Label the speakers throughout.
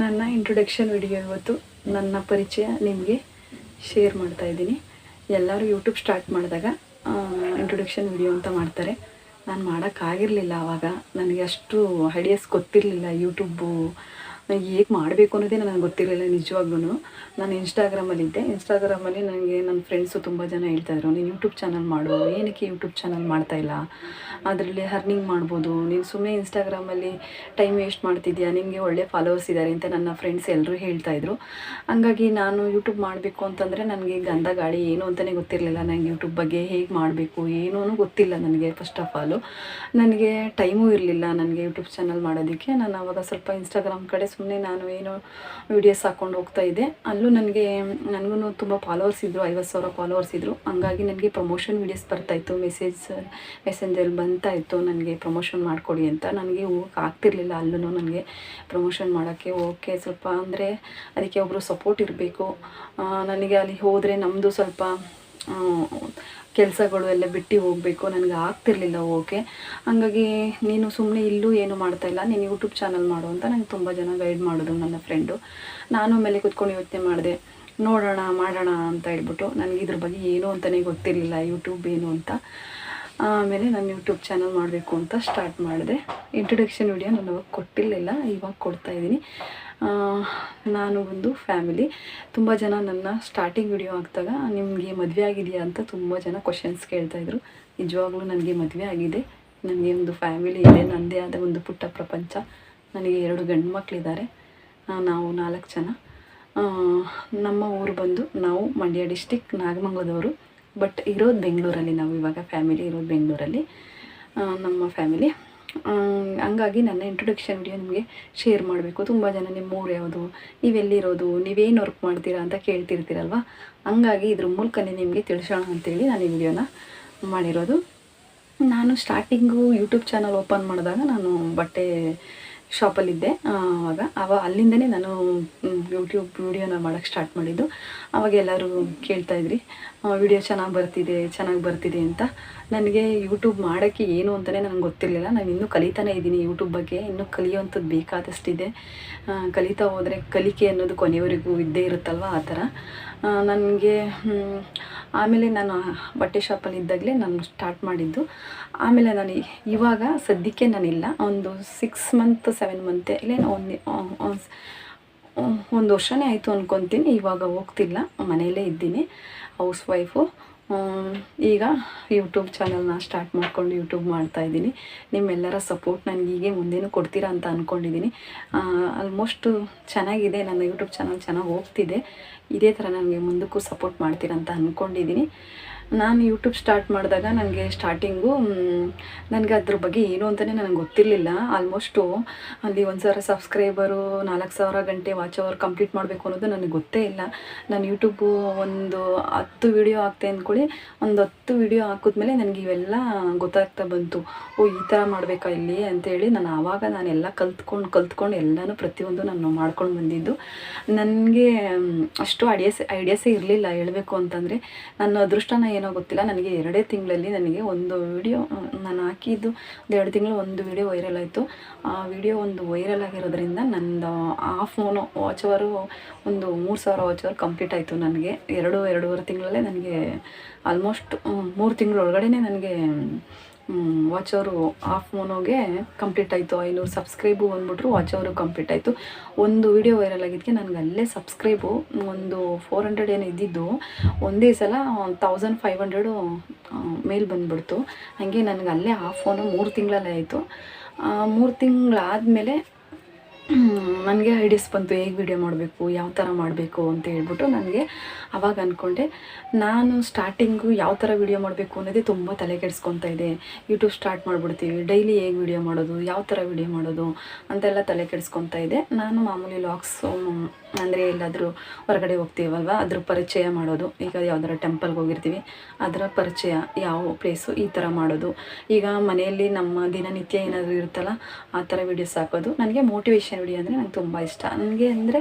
Speaker 1: ನನ್ನ introduction video ಇವತ್ತು ನನ್ನ ಪರಿಚಯ ನಿಮಗೆ ಶೇರ್ ಮಾಡ್ತಾ ಇದ್ದೀನಿ. ಎಲ್ಲರೂ ಯೂಟ್ಯೂಬ್ ಸ್ಟಾರ್ಟ್ ಮಾಡಿದಾಗ ಇಂಟ್ರೊಡಕ್ಷನ್ ವಿಡಿಯೋ ಅಂತ ಮಾಡ್ತಾರೆ. ನಾನು ಮಾಡೋಕ್ಕಾಗಿರಲಿಲ್ಲ ಆವಾಗ ನನಗೆ ಅಷ್ಟು ಐಡಿಯಾಸ್ ಗೊತ್ತಿರಲಿಲ್ಲ ಯೂಟ್ಯೂಬು ಹೇಗೆ ಮಾಡಬೇಕು ಅನ್ನೋದೇ ನನಗೆ ಗೊತ್ತಿರಲಿಲ್ಲ ನಿಜವಾಗ್ಲೂ ನಾನು ಇನ್ಸ್ಟಾಗ್ರಾಮಲ್ಲಿದ್ದೆ ಇನ್ಸ್ಟಾಗ್ರಾಮಲ್ಲಿ ನನಗೆ ನನ್ನ ಫ್ರೆಂಡ್ಸು ತುಂಬ ಜನ ಹೇಳ್ತಾಯಿದ್ರು ನೀನು ಯೂಟ್ಯೂಬ್ ಚಾನಲ್ ಮಾಡು, ಏನಕ್ಕೆ ಯೂಟ್ಯೂಬ್ ಚಾನಲ್ ಮಾಡ್ತಾಯಿಲ್ಲ ಅದರಲ್ಲಿ ಅರ್ನಿಂಗ್ ಮಾಡ್ಬೋದು. ನೀನು ಸುಮ್ಮನೆ ಇನ್ಸ್ಟಾಗ್ರಾಮಲ್ಲಿ ಟೈಮ್ ವೇಸ್ಟ್ ಮಾಡ್ತಿದ್ಯಾ? ನಿಮಗೆ ಒಳ್ಳೆ ಫಾಲೋವರ್ಸ್ ಇದ್ದಾರೆ ಅಂತ ನನ್ನ ಫ್ರೆಂಡ್ಸ್ ಎಲ್ಲರೂ ಹೇಳ್ತಾಯಿದ್ರು ಹಂಗಾಗಿ ನಾನು ಯೂಟ್ಯೂಬ್ ಮಾಡಬೇಕು ಅಂತಂದರೆ ನನಗೆ ಗಂಧ ಗಾಳಿ ಏನು ಅಂತಲೇ ಗೊತ್ತಿರಲಿಲ್ಲ ನನಗೆ ಯೂಟ್ಯೂಬ್ ಬಗ್ಗೆ ಹೇಗೆ ಮಾಡಬೇಕು, ಏನೂ ಗೊತ್ತಿಲ್ಲ ನನಗೆ ಫಸ್ಟ್ ಆಫ್ ಆಲು ನನಗೆ ಟೈಮೂ ಇರಲಿಲ್ಲ ನನಗೆ ಯೂಟ್ಯೂಬ್ ಚಾನಲ್ ಮಾಡೋದಕ್ಕೆ. ನಾನು ಅವಾಗ ಸ್ವಲ್ಪ ಇನ್ಸ್ಟಾಗ್ರಾಮ್ ಕಡೆ ಸುಮ್ಮನೆ ನಾನು ಏನೋ ವೀಡಿಯೋಸ್ ಹಾಕ್ಕೊಂಡು ಹೋಗ್ತಾ ಇದ್ದೆ. ಅಲ್ಲೂ ನನಗೆ ನನಗೂ ತುಂಬ ಫಾಲೋವರ್ಸ್ ಇದ್ದರು ಐವತ್ತು ಸಾವಿರ ಫಾಲೋವರ್ಸ್ ಇದ್ದರು ಹಂಗಾಗಿ ನನಗೆ ಪ್ರಮೋಷನ್ ವೀಡಿಯೋಸ್ ಬರ್ತಾಯಿತ್ತು ಮೆಸೇಜ್ ಮೆಸೆಂಜರ್ ಬಂತಾ ಇತ್ತು, ನನಗೆ ಪ್ರಮೋಷನ್ ಮಾಡಿಕೊಡಿ ಅಂತ. ನನಗೆ ಹೋಗಕ್ಕೆ ಆಗ್ತಿರ್ಲಿಲ್ಲ ಅಲ್ಲೂ ನನಗೆ ಪ್ರಮೋಷನ್ ಮಾಡೋಕ್ಕೆ. ಓಕೆ, ಸ್ವಲ್ಪ ಅಂದರೆ ಅದಕ್ಕೆ ಒಬ್ಬರು ಸಪೋರ್ಟ್ ಇರಬೇಕು. ನನಗೆ ಅಲ್ಲಿ ಹೋದರೆ ನಮ್ಮದು ಸ್ವಲ್ಪ ಕೆಲಸಗಳು ಎಲ್ಲ ಬಿಟ್ಟು ಹೋಗಬೇಕು. ನನಗೆ ಆಗ್ತಿರ್ಲಿಲ್ಲ ಓಕೆ ಹಂಗಾಗಿ ನೀನು ಸುಮ್ಮನೆ ಇಲ್ಲೂ ಏನು ಮಾಡ್ತಾಯಿಲ್ಲ ನೀನು ಯೂಟ್ಯೂಬ್ ಚಾನಲ್ ಮಾಡು ಅಂತ ನಂಗೆ ತುಂಬ ಜನ ಗೈಡ್ ಮಾಡಿದ್ರು ನನ್ನ ಫ್ರೆಂಡು ನಾನು ಮೇಲೆ ಕೂತ್ಕೊಂಡು ಯೋಚನೆ ಮಾಡಿದೆ. ನೋಡೋಣ, ಮಾಡೋಣ ಅಂತ ಹೇಳ್ಬಿಟ್ಟು. ನನಗೆ ಇದ್ರ ಬಗ್ಗೆ ಏನು ಅಂತಲೇ ಗೊತ್ತಿರಲಿಲ್ಲ ಯೂಟ್ಯೂಬ್ ಏನು ಅಂತ. ಆಮೇಲೆ ನಾನು ಯೂಟ್ಯೂಬ್ ಚಾನಲ್ ಮಾಡಬೇಕು ಅಂತ ಸ್ಟಾರ್ಟ್ ಮಾಡಿದೆ. ಇಂಟ್ರೊಡಕ್ಷನ್ ವಿಡಿಯೋ ನಾನು ಅವಾಗ ಕೊಟ್ಟಿರಲಿಲ್ಲ. ಇವಾಗ ಕೊಡ್ತಾಯಿದ್ದೀನಿ ನಾನು ಒಂದು ಫ್ಯಾಮಿಲಿ. ತುಂಬ ಜನ ನನ್ನ ಸ್ಟಾರ್ಟಿಂಗ್ ವಿಡಿಯೋ ಹಾಕಿದಾಗ, ನಿಮಗೆ ಮದುವೆ ಆಗಿದೆಯಾ? ಅಂತ ತುಂಬ ಜನ ಕ್ವಶನ್ಸ್ ಕೇಳ್ತಾಯಿದ್ರು ನಿಜವಾಗ್ಲೂ ನನಗೆ ಮದುವೆ ಆಗಿದೆ. ನನಗೆ ಒಂದು ಫ್ಯಾಮಿಲಿ ಇದೆ ನನ್ನದೇ ಆದ ಒಂದು ಪುಟ್ಟ ಪ್ರಪಂಚ. ನನಗೆ ಎರಡು ಗಂಡು ಮಕ್ಕಳಿದ್ದಾರೆ ನಾವು ನಾಲ್ಕು ಜನ. ನಮ್ಮ ಊರು ಬಂದು ನಾವು ಮಂಡ್ಯ ಡಿಸ್ಟಿಕ್ ನಾಗಮಂಗಲದವರು. ಬಟ್ ಇರೋದು ಬೆಂಗಳೂರಲ್ಲಿ, ನಾವು ಇವಾಗ ಫ್ಯಾಮಿಲಿ ಇರೋದು ಬೆಂಗಳೂರಲ್ಲಿ. ನಮ್ಮ ಫ್ಯಾಮಿಲಿ ಹಂಗಾಗಿ ನನ್ನ ಇಂಟ್ರೊಡಕ್ಷನ್ ವಿಡಿಯೋ ನಿಮಗೆ ಶೇರ್ ಮಾಡಬೇಕು. ತುಂಬ ಜನ ನಿಮ್ಮ ಊರು ಯಾವುದು ನೀವೆಲ್ಲಿರೋದು ನೀವೇನು ವರ್ಕ್ ಮಾಡ್ತೀರಾ ಅಂತ ಕೇಳ್ತಿರ್ತೀರಲ್ವ? ಹಂಗಾಗಿ ಇದ್ರ ಮೂಲಕನೇ ನಿಮಗೆ ತಿಳಿಸೋಣ ಅಂತೇಳಿ ನಾನು ಈ ವಿಡಿಯೋನ ಮಾಡಿರೋದು. ನಾನು ಸ್ಟಾರ್ಟಿಂಗು ಯೂಟ್ಯೂಬ್ ಚಾನಲ್ ಓಪನ್ ಮಾಡಿದಾಗ ನಾನು ಬಟ್ಟೆ ಶಾಪಲ್ಲಿದ್ದೆ ಆವಾಗ ಅವ ಅಲ್ಲಿಂದನೇ ನಾನು ಯೂಟ್ಯೂಬ್ ವಿಡಿಯೋನ ಮಾಡೋಕ್ಕೆ ಸ್ಟಾರ್ಟ್ ಮಾಡಿದ್ದು. ಅವಾಗ ಎಲ್ಲರೂ ಕೇಳ್ತಾಯಿದ್ರಿ ವಿಡಿಯೋ ಚೆನ್ನಾಗಿ ಬರ್ತಿದೆ ಚೆನ್ನಾಗಿ ಬರ್ತಿದೆ ಅಂತ. ನನಗೆ ಯೂಟ್ಯೂಬ್ ಮಾಡೋಕ್ಕೆ ಏನು ಅಂತಲೇ ನನಗೆ ಗೊತ್ತಿರಲಿಲ್ಲ. ನಾನು ಇನ್ನೂ ಕಲಿತಾನೇ ಇದ್ದೀನಿ ಯೂಟ್ಯೂಬ್ ಬಗ್ಗೆ. ಇನ್ನೂ ಕಲಿಯೋವಂಥದ್ದು ಬೇಕಾದಷ್ಟಿದೆ. ಕಲಿತಾ ಹೋದರೆ ಕಲಿಕೆ ಅನ್ನೋದು ಕೊನೆಯವರೆಗೂ ಇದ್ದೇ ಇರುತ್ತಲ್ವ ಆ ಥರ. ನನಗೆ ಆಮೇಲೆ ನಾನು ಬಟ್ಟೆ ಶಾಪಲ್ಲಿ ಇದ್ದಾಗಲೇ ನಾನು ಸ್ಟಾರ್ಟ್ ಮಾಡಿದ್ದು. ಆಮೇಲೆ ನಾನು ಇವಾಗ ಸದ್ಯಕ್ಕೆ ನಾನಿಲ್ಲ. ಒಂದು ಸಿಕ್ಸ್ ಮಂತ್ ಸೆವೆನ್ ಮಂತೆ ಇಲ್ಲೇ ಒಂದು ಒಂದು ವರ್ಷನೇ ಆಯಿತು ಅಂದ್ಕೊತೀನಿ ಇವಾಗ ಹೋಗ್ತಿಲ್ಲ. ಮನೆಯಲ್ಲೇ ಇದ್ದೀನಿ. ಹೌಸ್ ವೈಫು ಈಗ ಯೂಟ್ಯೂಬ್ ಚಾನಲ್ನ ಸ್ಟಾರ್ಟ್ ಮಾಡ್ಕೊಂಡು ಯೂಟ್ಯೂಬ್ ಮಾಡ್ತಾ ಇದ್ದೀನಿ. ನಿಮ್ಮೆಲ್ಲರ ಸಪೋರ್ಟ್ ನನಗೆ ಹೀಗೆ ಮುಂದೇನು ಕೊಡ್ತೀರಾ ಅಂತ ಅಂದ್ಕೊಂಡಿದ್ದೀನಿ ಆಲ್ಮೋಸ್ಟ್ ಚೆನ್ನಾಗಿದೆ. ನನ್ನ ಯೂಟ್ಯೂಬ್ ಚಾನಲ್ ಚೆನ್ನಾಗಿ ಹೋಗ್ತಿದೆ. ಇದೇ ಥರ ನನಗೆ ಮುಂದಕ್ಕೂ ಸಪೋರ್ಟ್ ಮಾಡ್ತೀರಂತ ಅಂದ್ಕೊಂಡಿದ್ದೀನಿ ನಾನು ಯೂಟ್ಯೂಬ್ ಸ್ಟಾರ್ಟ್ ಮಾಡಿದಾಗ ನನಗೆ ಸ್ಟಾರ್ಟಿಂಗು ನನಗೆ ಅದ್ರ ಬಗ್ಗೆ ಏನು ಅಂತಲೇ ನನಗೆ ಗೊತ್ತಿರಲಿಲ್ಲ. ಆಲ್ಮೋಸ್ಟು ಅಲ್ಲಿ ಒಂದು ಸಾವಿರ ಸಬ್ಸ್ಕ್ರೈಬರು ನಾಲ್ಕು ಸಾವಿರ ಗಂಟೆ ವಾಚ್ ಅವರ್ ಕಂಪ್ಲೀಟ್ ಮಾಡಬೇಕು ಅನ್ನೋದು ನನಗೆ ಗೊತ್ತೇ ಇಲ್ಲ. ನಾನು ಯೂಟ್ಯೂಬು ಒಂದು ಹತ್ತು ವಿಡಿಯೋ ಹಾಕ್ತೆ ಅಂದ್ಕೊಳ್ಳಿ ಒಂದು ಹತ್ತು ವಿಡಿಯೋ ಹಾಕಿದ್ಮೇಲೆ ನನಗೆ ಇವೆಲ್ಲ ಗೊತ್ತಾಗ್ತಾ ಬಂತು. ಓ, ಈ ಥರ ಮಾಡಬೇಕಾ ಇಲ್ಲಿ ಅಂತೇಳಿ ನಾನು ಆವಾಗ ನಾನೆಲ್ಲ ಕಲ್ತ್ಕೊಂಡು ಕಲ್ತ್ಕೊಂಡು ಎಲ್ಲನೂ ಪ್ರತಿಯೊಂದು ನಾನು ಮಾಡ್ಕೊಂಡು ಬಂದಿದ್ದು. ನನಗೆ ಅಷ್ಟು ಐಡಿಯಾಸ್ ಐಡಿಯಾಸೇ ಇರಲಿಲ್ಲ ಹೇಳಬೇಕು ಅಂತಂದರೆ ನನ್ನ ಅದೃಷ್ಟನ ಏನೋ ಗೊತ್ತಿಲ್ಲ. ನನಗೆ ಎರಡೇ ತಿಂಗಳಲ್ಲಿ ನನಗೆ ಒಂದು ವಿಡಿಯೋ ನಾನು ಹಾಕಿದ್ದು ಒಂದು ಎರಡು ತಿಂಗಳು ಒಂದು ವಿಡಿಯೋ ವೈರಲ್ ಆಯಿತು. ಆ ವಿಡಿಯೋ ಒಂದು ವೈರಲ್ ಆಗಿರೋದ್ರಿಂದ ನಂದು ಆ ಫೋನು ವಾಚ್ ಒಂದು ಮೂರು ಸಾವಿರ ವಾಚ್ ಕಂಪ್ಲೀಟ್ ಆಯಿತು ನನಗೆ. ಎರಡು, ಎರಡೂವರೆ ತಿಂಗಳಲ್ಲೇ ನನಗೆ ಆಲ್ಮೋಸ್ಟ್ ಮೂರು ತಿಂಗಳೊಳಗಡೆ ನನಗೆ ವಾಚ್ ಅವರು ಆಫ್ ಮೋನೋಗೆ ಕಂಪ್ಲೀಟ್ ಆಯಿತು. ಐನೂರು ಸಬ್ಸ್ಕ್ರೈಬು ಬಂದ್ಬಿಟ್ರು ವಾಚ್ ಅವರು ಕಂಪ್ಲೀಟ್ ಆಯಿತು. ಒಂದು ವಿಡಿಯೋ ವೈರಲ್ ಆಗಿದ್ದಕ್ಕೆ ನನಗೆ ಅಲ್ಲೇ ಸಬ್ಸ್ಕ್ರೈಬು ಒಂದು ಫೋರ್ ಹಂಡ್ರೆಡ್ ಏನು ಇದ್ದಿದ್ದು. ಒಂದೇ ಸಲ ತೌಸಂಡ್ ಫೈವ್ ಹಂಡ್ರೆಡು ಮೇಲ್ ಬಂದ್ಬಿಡ್ತು. ಹಾಗೆ ನನಗೆ ಅಲ್ಲೇ ಆ ಫೋನು ಮೂರು ತಿಂಗಳಲ್ಲೇ ಆಯಿತು. ಮೂರು ತಿಂಗಳಾದಮೇಲೆ ನನಗೆ ಐಡಿಯಾಸ್ ಬಂತು. ಹೇಗೆ ವಿಡಿಯೋ ಮಾಡಬೇಕು? ಯಾವ ಥರ ಮಾಡಬೇಕು ಅಂತ ಹೇಳ್ಬಿಟ್ಟು ನನಗೆ ಅವಾಗ ಅಂದ್ಕೊಂಡೆ ನಾನು ಸ್ಟಾರ್ಟಿಂಗು ಯಾವ ಥರ ವಿಡಿಯೋ ಮಾಡಬೇಕು ಅನ್ನೋದೇ ತುಂಬ ತಲೆ ಕೆಡಿಸ್ಕೊತಾ ಇದೆ. ಯೂಟ್ಯೂಬ್ ಸ್ಟಾರ್ಟ್ ಮಾಡಿಬಿಡ್ತೀವಿ. ಡೈಲಿ ಹೇಗೆ ವೀಡಿಯೋ ಮಾಡೋದು? ಯಾವ ಥರ ವಿಡಿಯೋ ಮಾಡೋದು? ಅಂತೆಲ್ಲ ತಲೆ ಕೆಡಿಸ್ಕೊತಾ ಇದೆ. ನಾನು ಮಾಮೂಲಿ ಲಾಕ್ಸ್ ಅಂದರೆ ಎಲ್ಲಾದರೂ ಹೊರಗಡೆ ಹೋಗ್ತೀವಲ್ವ? ಅದ್ರ ಪರಿಚಯ ಮಾಡೋದು. ಈಗ ಯಾವ್ದಾರ ಟೆಂಪಲ್ಗೆ ಹೋಗಿರ್ತೀವಿ. ಅದರ ಪರಿಚಯ, ಯಾವ ಪ್ಲೇಸು ಈ ಥರ ಮಾಡೋದು? ಈಗ ಮನೆಯಲ್ಲಿ ನಮ್ಮ ದಿನನಿತ್ಯ ಏನಾದರೂ ಇರುತ್ತಲ್ಲ, ಆ ಥರ ವೀಡಿಯೋಸ್ ಹಾಕೋದು. ನನಗೆ ಮೋಟಿವೇಶನ್ ವೀಡಿಯೋ ಅಂದರೆ ನಂಗೆ ತುಂಬ ಇಷ್ಟ. ನನಗೆ ಅಂದರೆ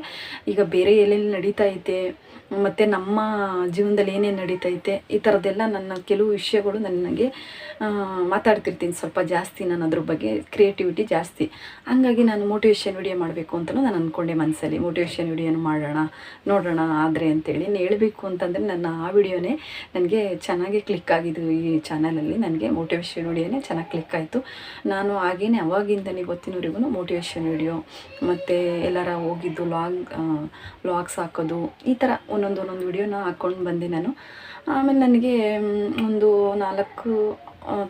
Speaker 1: ಈಗ ಬೇರೆ ಎಲ್ಲೆಲ್ಲಿ ನಡೀತಾ ಐತೆ ಮತ್ತು ನಮ್ಮ ಜೀವನದಲ್ಲಿ ಏನೇನು ನಡೀತೈತೆ, ಈ ಥರದ್ದೆಲ್ಲ ನನ್ನ ಕೆಲವು ವಿಷಯಗಳು ನನಗೆ ಮಾತಾಡ್ತಿರ್ತೀನಿ. ಸ್ವಲ್ಪ ಜಾಸ್ತಿ ನಾನು ಅದ್ರ ಬಗ್ಗೆ ಕ್ರಿಯೇಟಿವಿಟಿ ಜಾಸ್ತಿ. ಹಂಗಾಗಿ ನಾನು ಮೋಟಿವೇಶನ್ ವಿಡಿಯೋ ಮಾಡಬೇಕು ಅಂತಲೂ ನಾನು ಅಂದ್ಕೊಂಡೆ ಮನಸ್ಸಲ್ಲಿ ಮೋಟಿವೇಶನ್ ವಿಡಿಯೋನು ಮಾಡೋಣ, ನೋಡೋಣ, ಆದರೆ ಅಂತೇಳಿ. ಹೇಳಬೇಕು ಅಂತಂದರೆ ನನ್ನ ಆ ವಿಡಿಯೋನೇ ನನಗೆ ಚೆನ್ನಾಗಿ ಕ್ಲಿಕ್ ಆಗಿದ್ದು ಈ ಚಾನಲಲ್ಲಿ ನನಗೆ ಮೋಟಿವೇಶನ್ ವಿಡಿಯೋನೇ ಚೆನ್ನಾಗಿ ಕ್ಲಿಕ್ ಆಯಿತು. ನಾನು ಹಾಗೇನೆ ಅವಾಗಿಂದನೇ ಗೊತ್ತಿನವರಿಗೂ ಮೋಟಿವೇಶನ್ ವಿಡಿಯೋ ಮತ್ತು ಎಲ್ಲರ ಹೋಗಿದ್ದು ಲಾಗ್ ಲಾಗ್ಸ್ ಹಾಕೋದು, ಈ ಥರ ಒಂದೊಂದು ಒಂದೊಂದು ವಿಡಿಯೋನ ಹಾಕ್ಕೊಂಡು ಬಂದೆ ನಾನು. ಆಮೇಲೆ ನನಗೆ ಒಂದು ನಾಲ್ಕು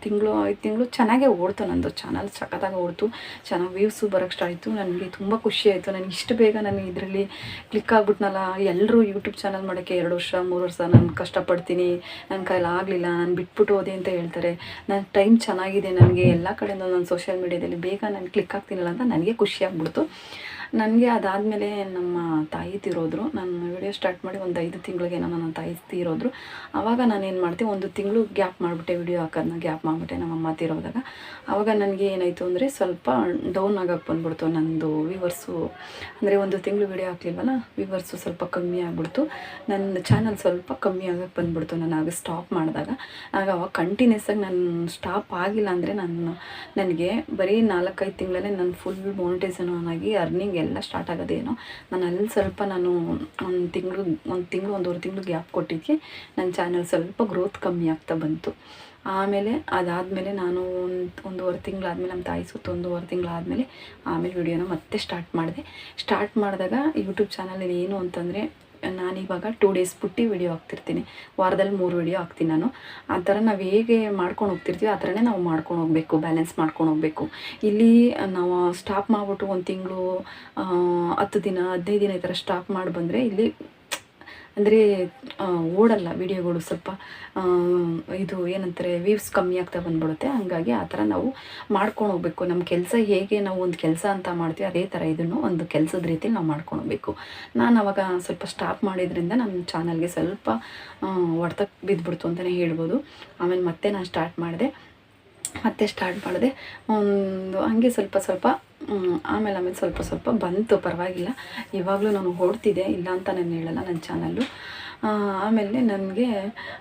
Speaker 1: ತಿಂಗಳು, ಐದು ತಿಂಗಳು ಚೆನ್ನಾಗೇ ಓಡ್ತು ನಂದು. ಚಾನಲ್ ಸಖತ್ತಾಗಿ ಓಡ್ತು. ಚೆನ್ನಾಗಿ ವ್ಯೂಸು ಬರೋಕ್ಕೆ ಸ್ಟಾರ್ಟ್ ಆಯಿತು. ನನಗೆ ತುಂಬ ಖುಷಿ ಆಯಿತು. ನನಗೆ ಇಷ್ಟು ಬೇಗ ನನಗೆ ಇದರಲ್ಲಿ ಕ್ಲಿಕ್ ಆಗ್ಬಿಟ್ನಲ್ಲ. ಎಲ್ಲರೂ ಯೂಟ್ಯೂಬ್ ಚಾನಲ್ ಮಾಡೋಕ್ಕೆ ಎರಡು ವರ್ಷ, ಮೂರು ವರ್ಷ ನಾನು ಕಷ್ಟಪಡ್ತೀನಿ. ನನ್ನ ಕೈಲಿ ಆಗಲಿಲ್ಲ, ನಾನು ಬಿಟ್ಬಿಟ್ಟು ಹೋದೆ ಅಂತ ಹೇಳ್ತಾರೆ. ನನ್ನ ಟೈಮ್ ಚೆನ್ನಾಗಿದೆ ನನಗೆ. ಎಲ್ಲ ಕಡೆಯಿಂದ ನಾನು ಸೋಷಿಯಲ್ ಮೀಡ್ಯಾದಲ್ಲಿ ಬೇಗ ನಾನು ಕ್ಲಿಕ್ ಆಗ್ತೀನಲ್ಲ ಅಂತ ನನಗೆ ಖುಷಿ ಆಗ್ಬಿಡ್ತು. ನನಗೆ ಅದಾದಮೇಲೆ ನಮ್ಮ ತಾಯಿ ತೀರೋದ್ರು. ನಾನು ವಿಡಿಯೋ ಸ್ಟಾರ್ಟ್ ಮಾಡಿ ಒಂದು ಐದು ತಿಂಗಳಿಗೆ ನನ್ನ ತಾಯಿ ತೀರೋದ್ರು. ಆವಾಗ ನಾನು ಏನು ಮಾಡ್ತೆ ಒಂದು ತಿಂಗಳು ಗ್ಯಾಪ್ ಮಾಡಿಬಿಟ್ಟೆ, ವಿಡಿಯೋ ಹಾಕೋದನ್ನ ಗ್ಯಾಪ್ ಮಾಡಿಬಿಟ್ಟೆ ನಮ್ಮ ಅಮ್ಮ ತೀರೋದಾಗ. ಆವಾಗ ನನಗೆ ಏನಾಯಿತು ಅಂದರೆ ಸ್ವಲ್ಪ ಡೌನ್ ಆಗೋಕ್ಕೆ ಬಂದ್ಬಿಡ್ತು ನಂದು ವಿವರ್ಸು ಅಂದರೆ ಒಂದು ತಿಂಗಳು ವಿಡಿಯೋ ಹಾಕ್ಲಿಲ್ವಲ್ಲ ವಿವರ್ಸು ಸ್ವಲ್ಪ ಕಮ್ಮಿ ಆಗಿಬಿಡ್ತು. ನನ್ನ ಚಾನಲ್ ಸ್ವಲ್ಪ ಕಮ್ಮಿ ಆಗೋಕ್ಕೆ ಬಂದ್ಬಿಡ್ತು ನಾನು ಆಗ ಸ್ಟಾಪ್ ಮಾಡಿದಾಗ. ಆಗ ಅವಾಗ ಕಂಟಿನ್ಯೂಸ್ ಆಗಿ ನಾನು ಸ್ಟಾಪ್ ಆಗಿಲ್ಲ ಅಂದರೆ ನಾನು ನನಗೆ ಬರೀ ನಾಲ್ಕೈದು ತಿಂಗಳಲ್ಲೇ ನಾನು ಫುಲ್ ಮೋನಿಟೈಸನ್ ಆಗಿ ಅರ್ನಿಂಗ್ ಎಲ್ಲ ಸ್ಟಾರ್ಟ್ ಆಗೋದೇನೋ. ನಾನು ಅಲ್ಲಿ ಸ್ವಲ್ಪ ನಾನು ಒಂದು ತಿಂಗಳು ಒಂದು ತಿಂಗಳು, ಒಂದೂವರೆ ತಿಂಗಳು ಗ್ಯಾಪ್ ಕೊಟ್ಟಿದ್ದೆ ನನ್ನ ಚಾನಲ್ ಸ್ವಲ್ಪ ಗ್ರೋತ್ ಕಮ್ಮಿ ಆಗ್ತಾ ಬಂತು. ಆಮೇಲೆ ಅದಾದಮೇಲೆ ನಾನು ಒಂದು, ಒಂದೂವರೆ ತಿಂಗಳಾದಮೇಲೆ ನಮ್ಮ ತಾಯಿ ಸುತ್ತ ಒಂದೂವರೆ ತಿಂಗಳಾದಮೇಲೆ ಆಮೇಲೆ ವಿಡಿಯೋನ ಮತ್ತೆ ಸ್ಟಾರ್ಟ್ ಮಾಡಿದೆ. ಸ್ಟಾರ್ಟ್ ಮಾಡಿದಾಗ ಯೂಟ್ಯೂಬ್ ಚಾನಲಲ್ಲಿ ಏನು ಅಂತಂದರೆ ನಾನಿವಾಗ ಟೂ ಡೇಸ್ ಬಿಟ್ಟು ವಿಡಿಯೋ ಹಾಕ್ತಿರ್ತೀನಿ. ವಾರದಲ್ಲಿ ಮೂರು ವಿಡಿಯೋ ಹಾಕ್ತೀನಿ ನಾನು. ಆ ಥರ ನಾವು ಹೇಗೆ ಮಾಡ್ಕೊಂಡು ಹೋಗ್ತಿರ್ತೀವಿ ಆ ಥರನೇ ನಾವು ಮಾಡ್ಕೊಂಡು ಹೋಗಬೇಕು ಬ್ಯಾಲೆನ್ಸ್ ಮಾಡ್ಕೊಂಡು ಹೋಗಬೇಕು. ಇಲ್ಲಿ ನಾವು ಸ್ಟಾಪ್ ಮಾಡಿಬಿಟ್ಟು ಒಂದು ತಿಂಗಳು ಹತ್ತು ದಿನ, ಹದಿನೈದು ದಿನ ಈ ಥರ ಸ್ಟಾಪ್ ಮಾಡಿ ಬಂದರೆ ಇಲ್ಲಿ ಅಂದರೆ ಓಡಲ್ಲ ವಿಡಿಯೋಗಳು ಸ್ವಲ್ಪ ಇದು ಏನಂತಾರೆ ವೀವ್ಸ್ ಕಮ್ಮಿ ಆಗ್ತಾ ಬಂದ್ಬಿಡುತ್ತೆ. ಹಂಗಾಗಿ ಆ ಥರ ನಾವು ಮಾಡ್ಕೊಂಡು ಹೋಗ್ಬೇಕು. ನಮ್ಮ ಕೆಲಸ ಹೇಗೆ ನಾವು ಒಂದು ಕೆಲಸ ಅಂತ ಮಾಡ್ತೀವಿ, ಅದೇ ಥರ ಇದನ್ನು ಒಂದು ಕೆಲಸದ ರೀತಿಯಲ್ಲಿ ನಾವು ಮಾಡ್ಕೊಂಡು ಹೋಗ್ಬೇಕು. ನಾನು ಅವಾಗ ಸ್ವಲ್ಪ ಸ್ಟಾಪ್ ಮಾಡಿದ್ರಿಂದ ನನ್ನ ಚಾನಲ್ಗೆ ಸ್ವಲ್ಪ ಹೊಡೆತ ಬಿದ್ದುಬಿಡ್ತು ಅಂತಲೇ ಹೇಳ್ಬೋದು. ಆಮೇಲೆ ಮತ್ತೆ ನಾನು ಸ್ಟಾರ್ಟ್ ಮಾಡಿದೆ. ಮತ್ತೆ ಸ್ಟಾರ್ಟ್ ಮಾಡಿದೆ. ಒಂದು, ಹಂಗೆ ಸ್ವಲ್ಪ ಸ್ವಲ್ಪ ಆಮೇಲೆ ಆಮೇಲೆ ಸ್ವಲ್ಪ ಸ್ವಲ್ಪ ಬಂತು, ಪರವಾಗಿಲ್ಲ. ಇವಾಗಲೂ ನಾನು ಓಡ್ತಿದ್ದೆ, ಇಲ್ಲ ಅಂತ ನಾನು ಹೇಳಲ್ಲ ನನ್ನ ಚಾನಲ್ಲು. ಆಮೇಲೆ ನನಗೆ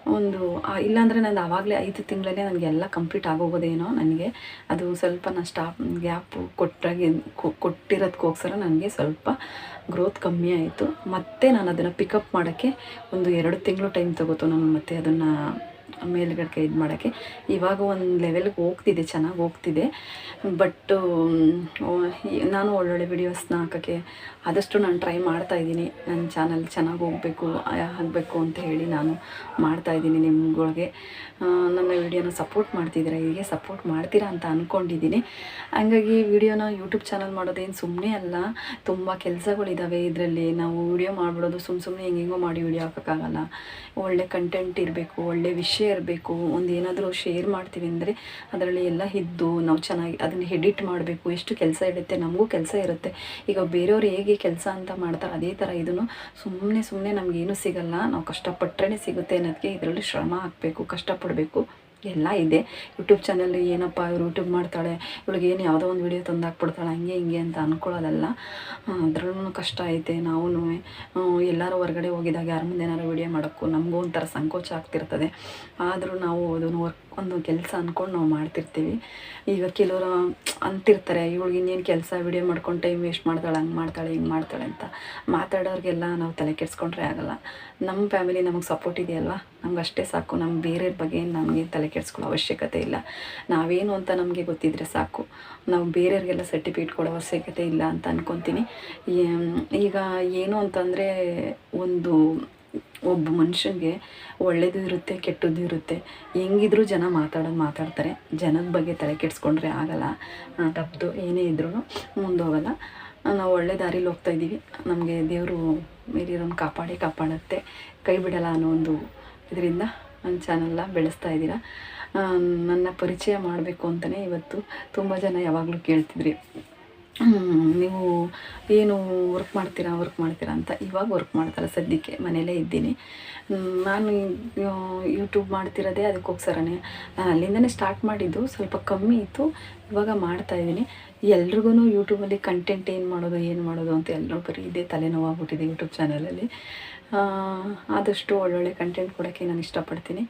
Speaker 1: ಒಂದು ಇಲ್ಲಾಂದರೆ ನಂದು ಆವಾಗಲೇ ಐದು ತಿಂಗಳಲ್ಲೇ ನನಗೆಲ್ಲ ಕಂಪ್ಲೀಟ್ ಆಗೋಗೋದೇನೋ ನನಗೆ. ಅದು ಸ್ವಲ್ಪ ನಾನು ಸ್ಟಾಪ್, ಗ್ಯಾಪು ಕೊಟ್ಟಾಗಿ ಕೊಟ್ಟಿರೋದಕ್ಕೋಸ್ಕರ ನನಗೆ ಸ್ವಲ್ಪ ಗ್ರೋತ್ ಕಮ್ಮಿ ಆಯಿತು. ಮತ್ತೆ ನಾನು ಅದನ್ನು ಪಿಕಪ್ ಮಾಡೋಕ್ಕೆ ಒಂದು ಎರಡು ತಿಂಗಳು ಟೈಮ್ ತಗೋತು ನಾನು ಮತ್ತೆ ಅದನ್ನು ಮೇಲ್ಗಡೆ ಇದು ಮಾಡೋಕ್ಕೆ. ಇವಾಗ ಒಂದು ಲೆವೆಲ್ಗೆ ಹೋಗ್ತಿದೆ, ಚೆನ್ನಾಗಿ ಹೋಗ್ತಿದೆ. ಬಟ್ಟು ನಾನು ಒಳ್ಳೊಳ್ಳೆ ವಿಡಿಯೋಸ್ನ ಹಾಕೋಕ್ಕೆ ಆದಷ್ಟು ನಾನು ಟ್ರೈ ಮಾಡ್ತಾ ಇದ್ದೀನಿ. ನನ್ನ ಚಾನಲ್ ಚೆನ್ನಾಗಿ ಹೋಗಬೇಕು ಆಗಬೇಕು ಅಂತ ಹೇಳಿ ನಾನು ಮಾಡ್ತಾಯಿದ್ದೀನಿ ನಿಮ್ಗಳಿಗೆ. ನನ್ನ ವಿಡಿಯೋನ ಸಪೋರ್ಟ್ ಮಾಡ್ತಿದ್ದೀರ? ಹೀಗೆ ಸಪೋರ್ಟ್ ಮಾಡ್ತೀರಾ ಅಂತ ಅಂದ್ಕೊಂಡಿದ್ದೀನಿ ಹಂಗಾಗಿ ವಿಡಿಯೋನ ಯೂಟ್ಯೂಬ್ ಚಾನಲ್ ಮಾಡೋದೇನು ಸುಮ್ಮನೆ ಅಲ್ಲ. ತುಂಬ ಕೆಲಸಗಳಿದ್ದಾವೆ ಇದರಲ್ಲಿ. ನಾವು ವಿಡಿಯೋ ಮಾಡಿಬಿಡೋದು ಸುಮ್ಮ ಸುಮ್ಮನೆ ಹೆಂಗೆಂಗೋ ಮಾಡಿ ವಿಡಿಯೋ ಹಾಕೋಕ್ಕಾಗಲ್ಲ. ಒಳ್ಳೆ ಕಂಟೆಂಟ್ ಇರಬೇಕು, ಒಳ್ಳೆ ವಿಷಯ ಇರಬೇಕು, ಒಂದು ಏನಾದರೂ ಶೇರ್ ಮಾಡ್ತೀವಿ ಅಂದರೆ ಅದರಲ್ಲಿ ಎಲ್ಲ ಇದ್ದು ನಾವು ಚೆನ್ನಾಗಿ ಅದನ್ನು ಎಡಿಟ್ ಮಾಡಬೇಕು, ಎಷ್ಟು ಕೆಲಸ ಇರುತ್ತೆ, ನಮಗೂ ಕೆಲಸ ಇರುತ್ತೆ. ಈಗ ಬೇರೆಯವ್ರು ಹೇಗೆ ಕೆಲಸ ಅಂತ ಮಾಡ್ತಾರೆ ಅದೇ ಥರ ಇದನ್ನು ಸುಮ್ಮನೆ ಸುಮ್ಮನೆ ನಮಗೇನು ಸಿಗಲ್ಲ, ನಾವು ಕಷ್ಟಪಟ್ಟರೆ ಸಿಗುತ್ತೆ ಅನ್ನೋದಕ್ಕೆ ಇದರಲ್ಲಿ ಶ್ರಮ ಹಾಕಬೇಕು, ಕಷ್ಟಪಡಬೇಕು. ಎಲ್ಲ ಇದೆ. ಯೂಟ್ಯೂಬ್ ಚಾನಲ್ ಏನಪ್ಪ ಇವ್ರು ಯೂಟ್ಯೂಬ್ ಮಾಡ್ತಾಳೆ, ಇವಳಿಗೆ ಏನು ಯಾವುದೋ ಒಂದು ವಿಡಿಯೋ ತಂದು ಹಾಕ್ಬಿಡ್ತಾಳೆ, ಹಂಗೆ ಹಿಂಗೆ ಅಂತ ಅಂದ್ಕೊಳ್ಳೋದಲ್ಲ ಅದ್ರಲ್ಲೂ ಕಷ್ಟ ಐತೆ ನಾವು ಎಲ್ಲರೂ ಹೊರಗಡೆ ಹೋಗಿದಾಗ ಯಾರ ಮುಂದೆ ಏನಾರು ವಿಡಿಯೋ ಮಾಡೋಕ್ಕೂ ನಮಗೂ ಒಂಥರ ಸಂಕೋಚ ಆಗ್ತಿರ್ತದೆ. ಆದರೂ ನಾವು ಅದನ್ನು ವರ್ಕ್ ಒಂದು ಕೆಲಸ ಅಂದ್ಕೊಂಡು ನಾವು ಮಾಡ್ತಿರ್ತೀವಿ. ಈಗ ಕೆಲವರು ಅಂತಿರ್ತಾರೆ ಇವಳಿಗೆ ಇನ್ನೇನು ಕೆಲಸ ವಿಡಿಯೋ ಮಾಡ್ಕೊಂಡು ಟೈಮ್ ವೇಸ್ಟ್ ಮಾಡ್ತಾಳೆ, ಹಂಗೆ ಮಾಡ್ತಾಳೆ, ಹಿಂಗೆ ಮಾಡ್ತಾಳೆ ಅಂತ. ಮಾತಾಡೋರಿಗೆಲ್ಲ ನಾವು ತಲೆ ಕೆಡಿಸ್ಕೊಂಡ್ರೆ ಆಗಲ್ಲ. ನಮ್ಮ ಫ್ಯಾಮಿಲಿ ನಮಗೆ ಸಪೋರ್ಟ್ ಇದೆಯಲ್ವಾ? ನಮ್ಗೆ ಅಷ್ಟೇ ಸಾಕು. ನಮ್ಮ ಬೇರೆಯವ್ರ ಬಗ್ಗೆ ನಮಗೆ ತಲೆ ಕೆಡಿಸ್ಕೊಳ್ಳೋ ಅವಶ್ಯಕತೆ ಇಲ್ಲ. ನಾವೇನು ಅಂತ ನಮಗೆ ಗೊತ್ತಿದ್ರೆ ಸಾಕು. ನಾವು ಬೇರೆಯವ್ರಿಗೆಲ್ಲ ಸರ್ಟಿಫಿಕೇಟ್ ಕೊಡೋ ಅವಶ್ಯಕತೆ ಇಲ್ಲ ಅಂತ ಅನ್ಕೊತೀನಿ. ಈಗ ಏನು ಅಂತಂದರೆ, ಒಂದು ಒಬ್ಬ ಮನುಷ್ಯನಿಗೆ ಒಳ್ಳೇದು ಇರುತ್ತೆ, ಕೆಟ್ಟದ್ದು ಇರುತ್ತೆ. ಹೆಂಗಿದ್ರು ಜನ ಮಾತಾಡೋದು ಮಾತಾಡ್ತಾರೆ. ಜನದ ಬಗ್ಗೆ ತಲೆ ಕೆಡಿಸ್ಕೊಂಡ್ರೆ ಆಗಲ್ಲ. ತಪ್ಪು ಏನೇ ಇದ್ರೂ ಮುಂದೋಗಲ್ಲ ನಾವು ಒಳ್ಳೆ ದಾರಿಲಿ ಹೋಗ್ತಾ ಇದ್ದೀವಿ. ನಮಗೆ ದೇವರು ಮೇಲಿರೋನು ಕಾಪಾಡಿ ಕಾಪಾಡುತ್ತೆ. ಕೈ ಬಿಡಲ್ಲ ಅನ್ನೋ ಒಂದು ಇದರಿಂದ ನನ್ನ ಚಾನಲ್ನ ಬೆಳೆಸ್ತಾ ಇದ್ದೀರಾ. ನನ್ನ ಪರಿಚಯ ಮಾಡಬೇಕು ಅಂತಲೇ ಇವತ್ತು ತುಂಬ ಜನ ಯಾವಾಗಲೂ ಕೇಳ್ತಿದ್ರಿ. ನೀವು ಏನು ವರ್ಕ್ ಮಾಡ್ತೀರಾ ವರ್ಕ್ ಮಾಡ್ತೀರಾ ಅಂತ ಇವಾಗ ವರ್ಕ್ ಮಾಡ್ತಾರೆ ಸದ್ಯಕ್ಕೆ? ಮನೇಲೇ ಇದ್ದೀನಿ. ನಾನು ಯೂಟ್ಯೂಬ್ ಮಾಡ್ತಿರೋದೇ ಅದಕ್ಕೋಸ್ಕರನೇ. ನಾನು ಅಲ್ಲಿಂದನೇ ಸ್ಟಾರ್ಟ್ ಮಾಡಿದ್ದು. ಸ್ವಲ್ಪ ಕಮ್ಮಿ ಇತ್ತು. ಇವಾಗ ಮಾಡ್ತಾಯಿದ್ದೀನಿ ಎಲ್ರಿಗೂ ಯೂಟ್ಯೂಬಲ್ಲಿ ಕಂಟೆಂಟ್ ಏನು ಮಾಡೋದು ಏನು ಮಾಡೋದು ಅಂತ ಎಲ್ಲರೂ ಬರೀ ಇದೇ ತಲೆನೋವಾಗ್ಬಿಟ್ಟಿದೆ ಯೂಟ್ಯೂಬ್ ಚಾನಲಲ್ಲಿ ಆದಷ್ಟು ಒಳ್ಳೊಳ್ಳೆ ಕಂಟೆಂಟ್ ಕೊಡೋಕ್ಕೆ ನಾನು ಇಷ್ಟಪಡ್ತೀನಿ.